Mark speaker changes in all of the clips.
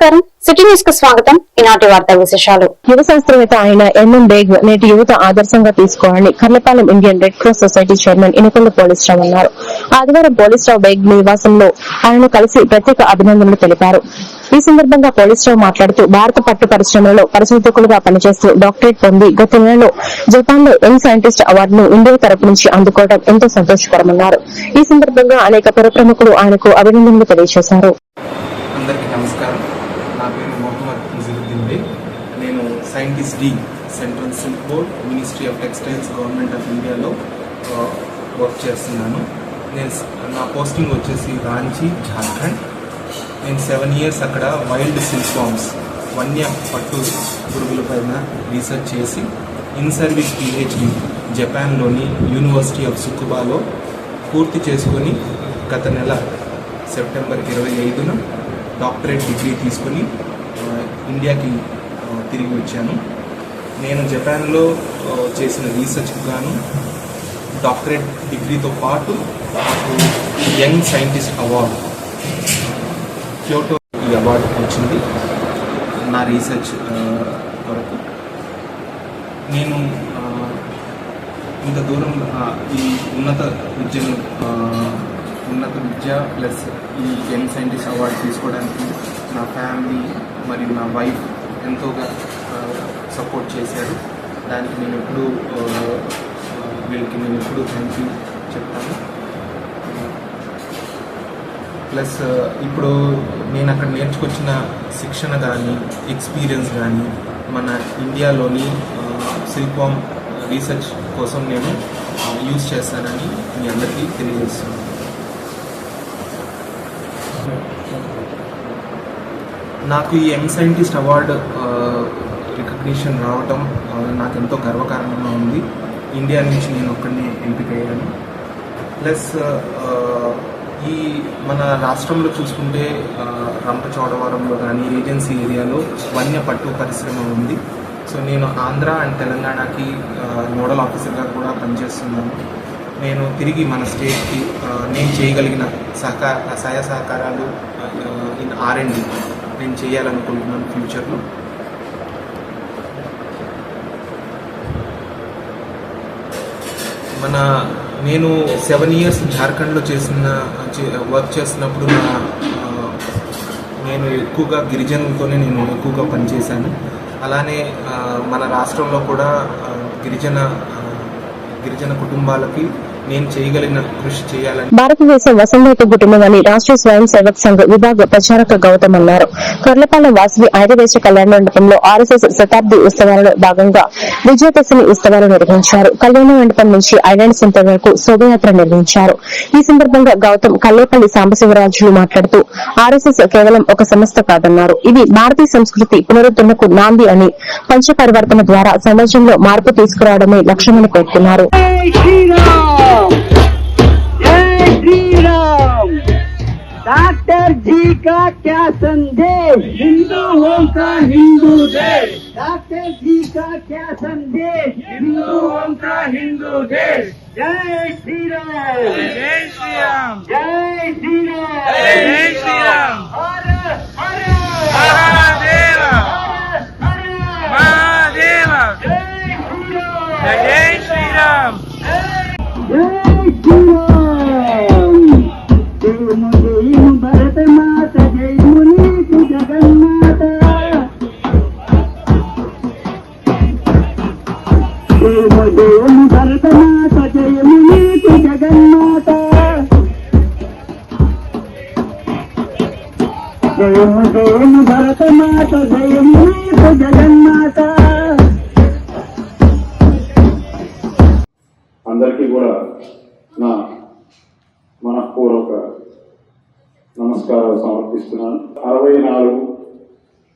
Speaker 1: నమస్కారం. సిటీ న్యూస్కు స్వాగతం. ఈనాటి వార్తా విశేషాలు.
Speaker 2: యువ శాస్త్రవేత్త ఆయన ఎంఎం బేగ్ నేటి యువత ఆదర్శంగా తీసుకోవాలని Karlapalem Indian red cross society chairman Inukonda Polisarao అన్నారు. ఆదివారం పోలీసరావు బేగ్ నివాసంలో ఆయనను కలిసి ప్రత్యేక అభినందనలు తెలిపారు. ఈ సందర్భంగా పోలీసరావు మాట్లాడుతూ భారత పట్టు పరిశ్రమలో పరిశోధకులుగా పనిచేస్తూ డాక్టరేట్ పొంది గత నెలలో జపాన్లో యంగ్ సైంటిస్ట్ అవార్డును ఇండియా తరపు నుంచి అందుకోవడం ఎంతో సంతోషకరమన్నారు. ఈ సందర్భంగా అనేక పుర ప్రముఖులు ఆయనకు అభినందనలు తెలియజేశారు
Speaker 3: అందరికీ నమస్కారం నా పేరు మొహమ్మద్ ముజిరుద్దీన్ బేగ్ నేను Shri central silk board ministry of textiles government of ఇండియాలో వర్క్ చేస్తున్నాను. నేను నా పోస్టింగ్ వచ్చేసి రాంచీ జార్ఖండ్ నేను సెవెన్ ఇయర్స్ అక్కడ వైల్డ్ సిల్క్ ఫార్మ్స్ వన్య పట్టు పురుగుల పైన రీసెర్చ్ చేసి ఇన్ సర్వీస్ పిహెచ్డి జపాన్లోని యూనివర్సిటీ ఆఫ్ సుకుబాలో పూర్తి చేసుకొని గత నెల సెప్టెంబర్ ఇరవై ఐదున డాక్టరేట్ డిగ్రీ తీసుకొని ఇండియాకి తిరిగి వచ్చాను. నేను జపాన్లో చేసిన రీసెర్చ్కి గాను డాక్టరేట్ డిగ్రీతో పాటు నాకు యంగ్ సైంటిస్ట్ అవార్డు క్యోటో ఈ అవార్డు వచ్చింది నా రీసెర్చ్ వరకు కొరకు. నేను ఇంత దూరం ఈ ఉన్నత విద్యను ఉన్నత విద్య ప్లస్ ఈ యంగ్ సైంటిస్ట్ అవార్డు తీసుకోవడానికి నా ఫ్యామిలీ మరియు నా వైఫ్ ఎంతోగా సపోర్ట్ చేశారు. దానికి నేను ఎప్పుడు వీళ్ళకి నేను ఎప్పుడు థ్యాంక్ యూ చెప్తాను. ప్లస్ ఇప్పుడు నేను అక్కడ నేర్చుకొచ్చిన శిక్షణ కానీ ఎక్స్పీరియన్స్ కానీ మన ఇండియాలోని శిల్పం రీసెర్చ్ కోసం నేను యూజ్ చేస్తానని మీ అందరికీ తెలియజేస్తున్నాను. నాకు ఈ యంగ్ సైంటిస్ట్ అవార్డు రికగ్నిషన్ రావటం నాకు ఎంతో గర్వకారణంగా ఉంది. ఇండియా నుంచి నేను ఒక్కడిని ఎంపికయ్యాను ప్లస్ ఈ మన రాష్ట్రంలో చూసుకుంటే రంపచోడవరంలో కానీ ఏజెన్సీ ఏరియాలో వన్య పట్టు పరిశ్రమ ఉంది. సో నేను ఆంధ్ర అండ్ తెలంగాణకి నోడల్ ఆఫీసర్గా కూడా పనిచేస్తున్నాను. నేను తిరిగి మన స్టేట్కి నేను చేయగలిగిన సహకార సహాయ సహకారాలు ఇన్ ఆర్ అండ్ నేను చేయాలనుకుంటున్నాను ఫ్యూచర్లో. మన నేను సెవెన్ ఇయర్స్ జార్ఖండ్లో చేసిన వర్క్ చేస్తున్నప్పుడు నా నేను ఎక్కువగా గిరిజనులతోనే నేను ఎక్కువగా పనిచేశాను. అలానే మన రాష్ట్రంలో కూడా గిరిజన గిరిజన కుటుంబాలకి నేను చేయగలిగిన కృషి చేయాలని.
Speaker 2: భారతదేశం వసంతైపు కుటుంబమని రాష్ట్రీయ స్వయం సేవక్ సంఘ్ విభాగ ప్రచారక గౌతమ్ అన్నారు. కర్లపాలెం వాసవి ఆయుర్వేద కళ్యాణ మండపంలో ఆర్ఎస్ఎస్ శతాబ్ది ఉత్సవాలలో భాగంగా విజయదశమి ఉత్సవాలు నిర్వహించారు. కళ్యాణ మండపం నుంచి ఐలాండ్ సెంటర్ వరకు శోభయాత్ర నిర్వహించారు. ఈ సందర్భంగా గౌతమ్ కల్లేపల్లి సాంబశివరాజులు మాట్లాడుతూ ఆర్ఎస్ఎస్ కేవలం ఒక సంస్థ కాదన్నారు. ఇది భారతీయ సంస్కృతి పునరుద్ధరణకు నాంది అని పంచపరివర్తన ద్వారా సమాజంలో మార్పు తీసుకురావడమే లక్ష్యమని పేర్కొన్నారు.
Speaker 4: ಶ್ರೀರಾಮ್. ಜೈ ಶ್ರೀರಾಮ್. ಡಾಕ್ಟರ್ ಜಿ ಕಾ ಕ್ಯಾ ಸಂದೇಶ ಹಿಂದೂ ಓಂಕಾರ ಹಿಂದೂ ದೇಶ ಡಾಕ್ಟರ್ ಜಿ ಕಾ ಕ್ಯಾ ಸಂದೇಶ ಹಿಂದೂ ಓಂಕಾರ ಹಿಂದೂ ದೇಶ ಜೈ ಶ್ರೀರಾಮ್. ಜೈ ಶ್ರೀರಾಮ್. ಜೈ జయము జయము జయము నీకు జగన్మాత
Speaker 5: అందరికీ కూడా నా మనఃపూర్వక నమస్కారాలు సమర్పిస్తున్నాను. అరవై నాలుగు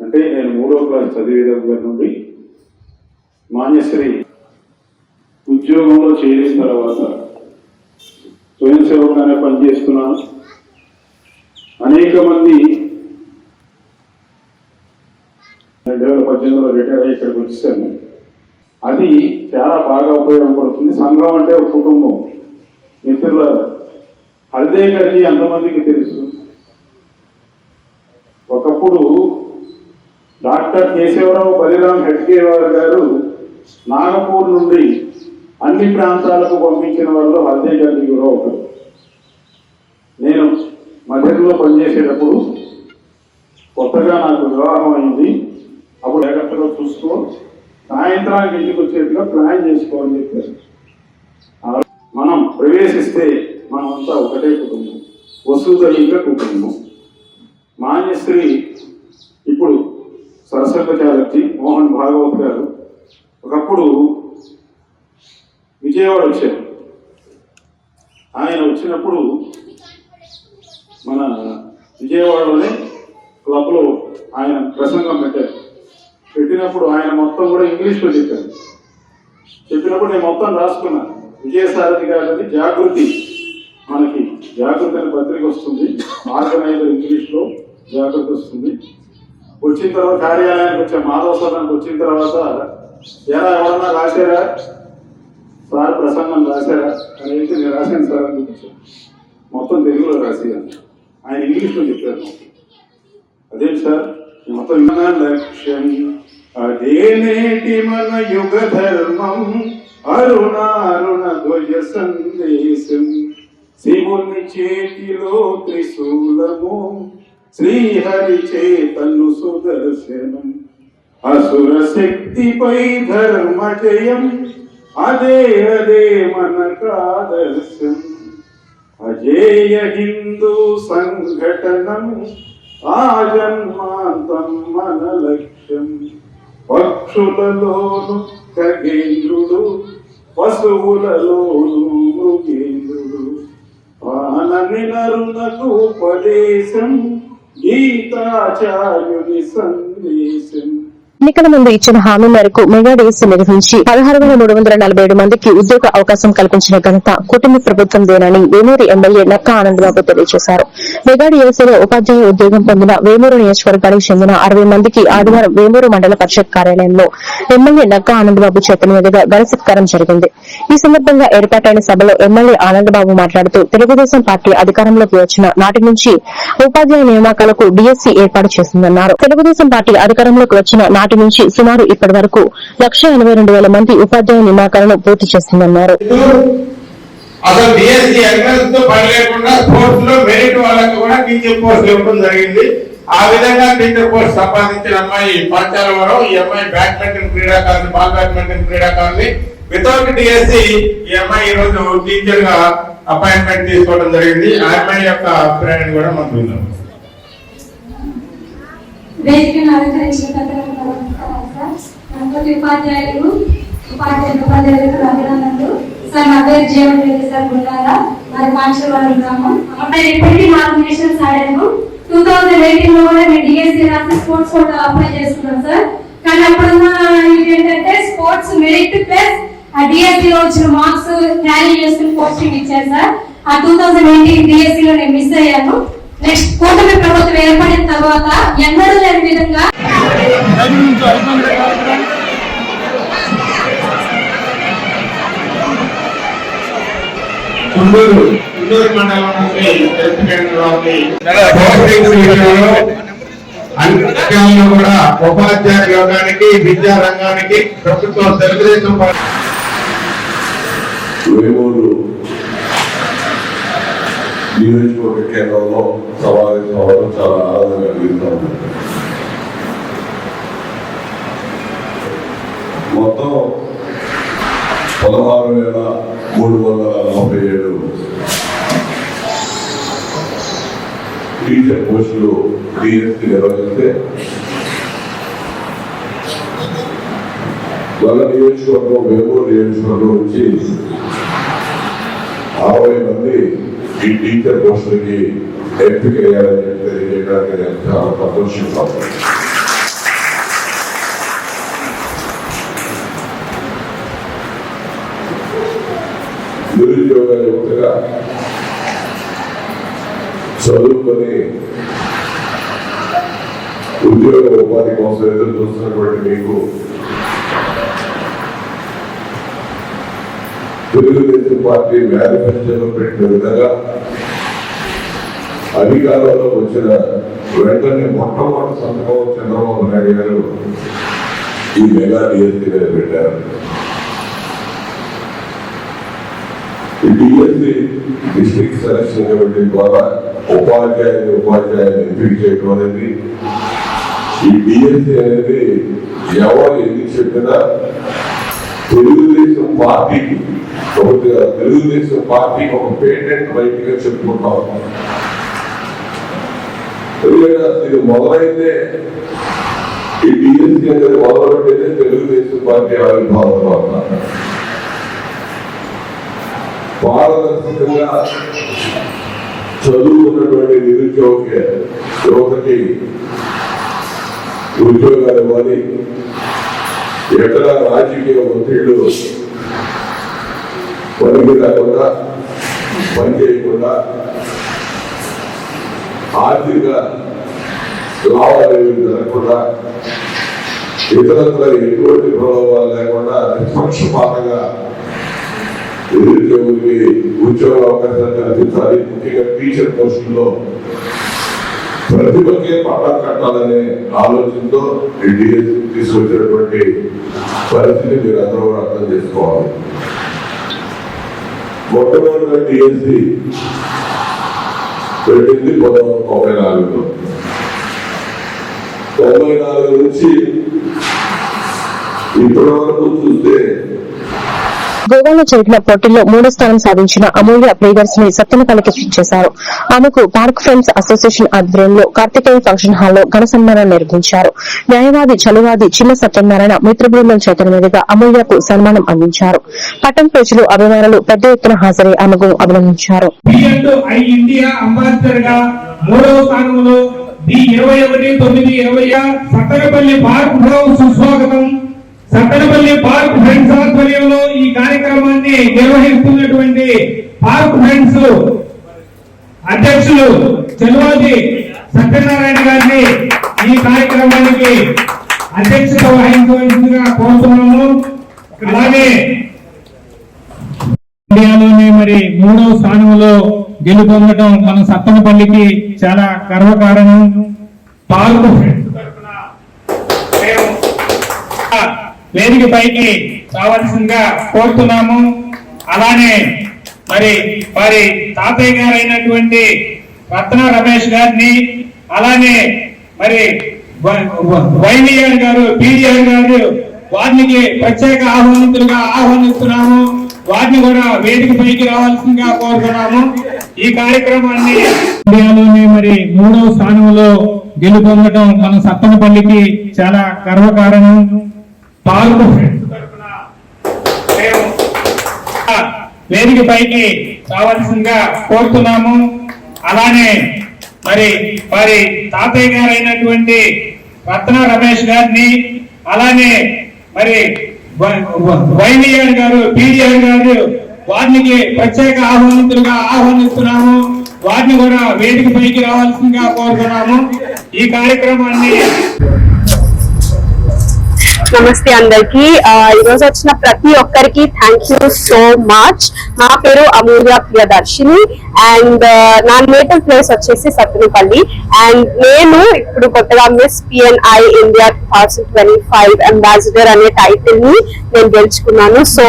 Speaker 5: అంటే నేను మూడో క్లాస్ చదివే దగ్గర నుండి మాన్యశ్రీ ఉద్యోగంలో చేరిన తర్వాత స్వయం సేవకుగానే పనిచేస్తున్నాను. అనేక మంది కాలేజీలో రిటైర్ అయ్యి ఇక్కడికి వచ్చాను అది చాలా బాగా ఉపయోగపడుతుంది. సంఘం అంటే ఒక కుటుంబం. మిత్రుల హల్దే గారికి ఎంతమందికి తెలుసు? ఒకప్పుడు డాక్టర్ కేశవరావు బలిరామ్ హెడ్గేవార్ గారు నాగపూర్ నుండి అన్ని ప్రాంతాలకు పంపించిన వాళ్ళు హల్దే గాంధీ కూడా ఒకరు నేను మధ్యలో పనిచేసేటప్పుడు కొత్తగా నాకు వివాహం అయింది. అప్పుడు జాగ్రత్తగా చూసుకో సాయంత్రానికి ఇంటికి వచ్చేట్టుగా ప్లాన్ చేసుకోవాలని చెప్పారు మనం ప్రవేశిస్తే మనమంతా ఒకటే కుటుంబం. వసుదైక కుటుంబం. మాన్యశ్రీ ఇప్పుడు సరస్వతి మోహన్ భాగవత్ గారు ఒకప్పుడు విజయవాడ వచ్చారు. ఆయన వచ్చినప్పుడు మన విజయవాడలోనే క్లబ్లో ఆయన ప్రసంగం పెట్టారు. పెట్టినప్పుడు ఆయన మొత్తం కూడా ఇంగ్లీష్లో చెప్పారు చెప్పినప్పుడు నేను మొత్తం రాసుకున్నాను విజయసారథి గారి జాగృతి. మనకి జాగృతి అనే పత్రిక వస్తుంది. ఆర్గనైజర్ ఇంగ్లీష్లో జాగృతి వస్తుంది. వచ్చిన తర్వాత కార్యాలయానికి వచ్చే. మాధవ సదనానికి వచ్చిన తర్వాత ఎలా ఎవరన్నా రాశారా? సార్ ప్రసంగం రాశారా? అని అయితే నేను రాశాను సార్ అని చూపించాను మొత్తం తెలుగులో రాసేయాలి ఆయన ఇంగ్లీష్లో చెప్పారు. అదేంటి సార్? లక్ష్యం అదే నేటి మన యుగ ధర్మం అరుణారుణ ధ్వజ సందేశం. శివుని చేతిలో త్రిశూలము శ్రీహరి చేతను సుదర్శనం. అసుర శక్తిపై ధర్మ జయం అదే అదే మనకాదర్శం. అజేయ హిందూ సంఘటనం ఆ మన లక్ష్యం పక్షులలోను ఖగేంద్రుడు పశువులలోను మృగేంద్రుడు. ప్రాణని నరునకు ఉపదేశం గీతాచార్యుని సందేశం.
Speaker 2: ఎన్నికల ముందు ఇచ్చిన హామీ మేరకు మెగా డేస్ నిర్వహించి పదహారు వేల మూడు వందల నలభై ఏడు మందికి ఉద్యోగ అవకాశం కల్పించిన ఘనత కుటుంబ ప్రభుత్వం దేనని వేమూరు ఎమ్మెల్యే నక్క ఆనందబాబు తెలియజేశారు. మెగా డిఎస్సీలో ఉపాధ్యాయ ఉద్యోగం పొందిన వేమూరు నియోజకవర్గానికి చెందిన అరవై మందికి ఆదివారం వేమూరు మండల పరిషత్ కార్యాలయంలో ఎమ్మెల్యే నక్క ఆనందబాబు చేతుల మీదుగా ఘన సత్కారం జరిగింది. ఈ సందర్భంగా ఏర్పాటైన సభలో ఎమ్మెల్యే ఆనందబాబు మాట్లాడుతూ తెలుగుదేశం పార్టీ అధికారంలోకి వచ్చిన నాటి నుంచి ఉపాధ్యాయ నియామకాలకు డిఎస్సీ ఏర్పాటు చేసిందన్నారు తెలుగుదేశం పార్టీ అధికారంలోకి వచ్చిన నాటి నుంచి సుమారు ఇప్పటి వరకు లక్ష ఎనభై రెండు వేల మంది ఉపాధ్యాయ నియామకాలను పూర్తి చేసిందన్నారు
Speaker 6: అసలు డిఎస్సి ఎంట్రన్స్తో పని లేకుండా స్పోర్ట్స్లో మెరిట్ వాళ్ళకు కూడా టీచర్ పోస్ట్ ఇవ్వడం జరిగింది. ఆ విధంగా టీచర్ పోస్ట్ సంపాదించిన అమ్మాయి పాఠశాలవరం ఈ అమ్మాయి బ్యాడ్మింటన్ క్రీడాకారుని బాల్ బ్యాడ్మింటన్ క్రీడాకారుని వితౌట్ డిఎస్సి ఈ అమ్మాయి ఈ రోజు టీచర్గా అపాయింట్మెంట్ తీసుకోవడం జరిగింది. ఆ అమ్మాయి యొక్క అభిప్రాయాన్ని కూడా మనం విన్నాం.
Speaker 7: వేదికను అలంకరించిన పెద్దలకు నమస్కారం సార్ ఉపాధ్యాయులు ఉపాధ్యాయులు ఉపాధ్యాయులకు అభినందనలు. సార్ నా పేరు జీవన్ రెడ్డి సార్ గుండారా. మరి పాంచవరం గ్రామం. అప్పుడు ఇప్పటికీ నామినేషన్స్ ఆడాను టూ థౌజండ్ ఎయిటీన్లో కూడా నేను డిఎస్సీ రాసి స్పోర్ట్స్ కోటా అప్లై చేసుకున్నాను సార్. కానీ అప్పుడున్న ఏంటంటే స్పోర్ట్స్ మెరిట్ ప్లస్ ఆ డిఎస్సీ లో వచ్చిన మార్క్స్ టాలీ చేసుకుని పోస్టింగ్ ఇచ్చారు సార్. ఆ టూ థౌజండ్ ఎయిటీన్ డిఎస్సీ లో నేను మిస్ అయ్యాను. నెక్స్ట్ కూటమి ప్రభుత్వం ఏర్పడిన తర్వాత ఎన్నడూ లేని విధంగా
Speaker 6: మండలం నుండి అన్ని రంగాల్లో కూడా ఉపాధ్యాయ యోగానికి విద్యా రంగానికి ప్రభుత్వం తెలుగుదేశం పార్టీ
Speaker 8: వేమూరు నియోజకవర్గ కేంద్రంలో సమావేశం అవ్వడం చాలా ఆనందంగా కలిగిస్తాము మొత్తం పదహారు వేల మూడు వందల నలభై ఏడు టీచర్ పోస్టులు డిఎస్సి నిర్వహిస్తే వల్ల నియోజకవర్గం వేమూరు నియోజకవర్గం నుంచి అరవై మంది ఈ టీచర్ పోస్టులకి ఎంపిక అయ్యారని తెలియజేయడానికి నేను చాలా సంతోషిస్తాను నిరుద్యోగ యువతగా చదువుకొని ఉద్యోగ ఉపాధి కోసం ఎదురు చూస్తున్నటువంటి మీకు తెలుగుదేశం పార్టీ మేనిఫెస్టోలో పెట్టిన విధంగా అధికారంలో వచ్చిన వెంటనే మొట్టమొదటి సంతకం చంద్రబాబు నాయుడు గారు ఈ మెగా డిఎస్సీ మీద పెట్టారు. ఈ డిఎస్సీ డిస్ట్రిక్ట్ సెలక్షన్ కమిటీ ద్వారా ఉపాధ్యాయుని ఉపాధ్యాయుని ఎంపిక చేయడం అనేది ఈ డిఎస్సీ అనేది ఎవరు ఎందుకు చెప్పినా తెలుగుదేశం పార్టీకి ఒకటి తెలుగుదేశం పార్టీ ఒక పేటెంట్ రైట్గా చెప్పుకుంటాం ఎందుకంటే అసలు ఇది మొదలైందే ఈ టీఎస్సీ అనేది మొదలుపెట్టేదే తెలుగుదేశం పార్టీ ఆవిర్భావం తర్వాత పారదర్శకంగా చదువు ఉన్నటువంటి నిరుద్యోగ యువతకి ఉద్యోగాలు ఇవ్వాలి. ఎక్కడ రాజకీయ ఒత్తిళ్ళు పనికి రాకుండా పని చేయకుండా ఆర్థిక లావాదేవీలు జరగకుండా ఇతరత్ర ఎటువంటి ప్రలోభాలు లేకుండా నిష్పక్షపాతంగా నిరుద్యోగులకి ఉద్యోగ అవకాశాలు కల్పించాలి. ముఖ్యంగా టీచర్ పోస్టుల్లో ప్రతిభకే పట్టం కట్టాలనే ఆలోచనతో ఈ డిఎస్సి తీసుకొచ్చినటువంటి పరిస్థితిని మీరు అందరూ కూడా అర్థం చేసుకోవాలి. మొట్టమొదటి డిఎస్సి పెట్టింది పంతొమ్మిది తొంభై నాలుగులో. తొంభై నాలుగు నుంచి ఇప్పటి వరకు చూస్తే
Speaker 2: గోవాలో జరిగిన పోటీల్లో మూడో స్థానం సాధించిన అమూల్య ప్రియదర్శిని సత్యనపల్లికి చేశారు ఆమెకు పార్క్ ఫ్రెండ్స్ అసోసియేషన్ ఆధ్వర్యంలో కార్తికేయ ఫంక్షన్ హాల్లో ఘన సన్మానం నిర్వహించారు. న్యాయవాది చలువాది చిన్న సత్యనారాయణ మిత్ర బృందం చేతుల మీదుగా అమూల్యకు సన్మానం అందించారు. పట్టణ ప్రజలు అభిమానులు పెద్ద ఎత్తున హాజరై ఆమెకు అభినందించారు.
Speaker 9: ఇరవై ఒకటి తొమ్మిది ఇరవై పార్క్ హౌస్ సుస్వాగతం. సత్తనపల్లి పార్క్ ఫ్రెండ్స్ ఆధ్వర్యంలో ఈ కార్యక్రమాన్ని నిర్వహిస్తున్నటువంటి పార్క్ ఫ్రెండ్స్ అధ్యక్షులు చెల్వాది సత్యనారాయణ గారిని ఈ కార్యక్రమానికి అధ్యక్షత వహించవలసిందిగా కోరుతున్నాము. అలాగే ఇండియాలోనే మరి మూడవ స్థానంలో గెలుపొందడం మన సత్తనపల్లికి చాలా గర్వకారణం. పాల్గొ ఫ్రెండ్స్ తరపున మేము ఆ వేదిక పైకి రావాల్సిందిగా కోరుతున్నాము. అలానే మరి వారి తాతయ్య గారు అయినటువంటి రత్న రమేష్ గారిని అలానే మరి వైవిఆర్ గారు పీడిఆర్ గారు వారికి ప్రత్యేక ఆహ్వానితులుగా ఆహ్వానిస్తున్నాము. వారిని కూడా వేదిక పైకి రావాల్సిందిగా కోరుతున్నాము. ఈ కార్యక్రమాన్ని ఇండియాలోనే మరి మూడవ స్థానంలో గెలుపొందడం మన సత్తనపల్లికి చాలా గర్వకారణం. పాల్గొ మేము వేదిక పైకి రావాల్సిందిగా కోరుతున్నాము. అలానే మరి వారి తాతయ్య గారు అయినటువంటి రత్న రమేష్ గారిని అలానే మరి వైవిఆర్ గారు పీడిఆర్ గారు వారికి ప్రత్యేక ఆహ్వానితులుగా ఆహ్వానిస్తున్నాము. వారిని కూడా వేదిక పైకి రావాల్సిందిగా కోరుతున్నాము. ఈ కార్యక్రమాన్ని
Speaker 1: నమస్తే అందరికి. ఈరోజు వచ్చిన ప్రతి ఒక్కరికి థ్యాంక్ యూ సో మచ్ నా పేరు అమూల్య ప్రియదర్శిని. అండ్ నా నేటివ్ ప్లేస్ వచ్చేసి సత్తునపల్లి. అండ్ నేను ఇప్పుడు కొత్తగా miss PNI India two thousand twenty five ambassador అనే టైటిల్ని నేను గెలుచుకున్నాను. సో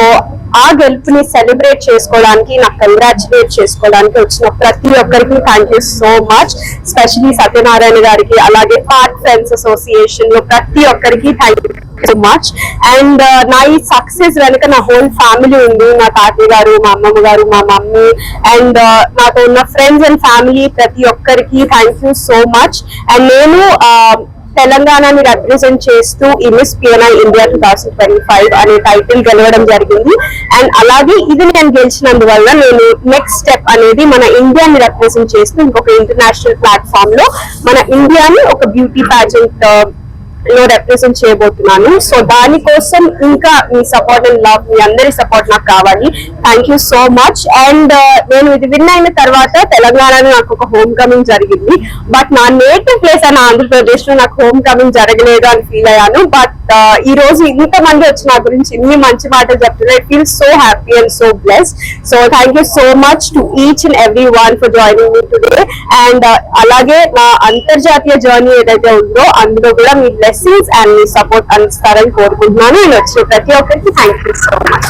Speaker 1: ఆ గెలుపుని సెలబ్రేట్ చేసుకోవడానికి నాకు కంగ్రాచులేట్ చేసుకోవడానికి వచ్చిన ప్రతి ఒక్కరికి thank you so much specially Satyanarayana గారికి అలాగే పార్ట్ ఫ్రెండ్స్ అసోసియేషన్లో ప్రతి ఒక్కరికి thank you so much and నా ఈ సక్సెస్ వెనుక నా హోల్ ఫ్యామిలీ ఉంది. నా తాతయ్య గారు మా అమ్మమ్మ గారు మా మమ్మీ. అండ్ నాతో ఉన్న ఫ్రెండ్స్ అండ్ ఫ్యామిలీ ప్రతి ఒక్కరికి thank you so much and నేను uh, తెలంగాణని రిప్రజెంట్ చేస్తూ ఈ miss PNI India two thousand twenty five అనే టైటిల్ గెలవడం జరిగింది. అండ్ అలాగే ఇది నేను గెలిచినందువల్ల నేను నెక్స్ట్ స్టెప్ అనేది మన ఇండియాని రిప్రజెంట్ చేస్తూ ఇంకొక ఇంటర్నేషనల్ ప్లాట్ఫామ్లో మన ఇండియాని ఒక బ్యూటీ ప్యాజెంట్ uh, లో రిప్రజెంట్ చేయబోతున్నాను. సో దానికోసం ఇంకా మీ సపోర్ట్ అండ్ లవ్ మీ అందరి సపోర్ట్ నాకు కావాలి. Thank you so much and నేను ఇది విన్ అయిన తర్వాత తెలంగాణలో నాకు ఒక హోమ్ కమింగ్ జరిగింది. బట్ నా నేటివ్ ప్లేస్ అయిన ఆంధ్రప్రదేశ్లో నాకు హోమ్ కమింగ్ జరగలేదు అని ఫీల్ అయ్యాను. బట్ uh, ఈ రోజు ఇంత మంది వచ్చి నా గురించి ఇన్ని మంచి మాటలు చెప్తున్నారు. I feel so happy and so bless so thank you so much to each and every one for joining me today and అలాగే నా అంతర్జాతీయ జర్నీ ఏదైతే ఉందో అందులో కూడా మీ బ్లెస్సింగ్స్ అండ్ మీ సపోర్ట్ అందిస్తారని కోరుకుంటున్నాను. నేను వచ్చిన ప్రతి ఒక్కరికి థ్యాంక్ యూ సో మచ్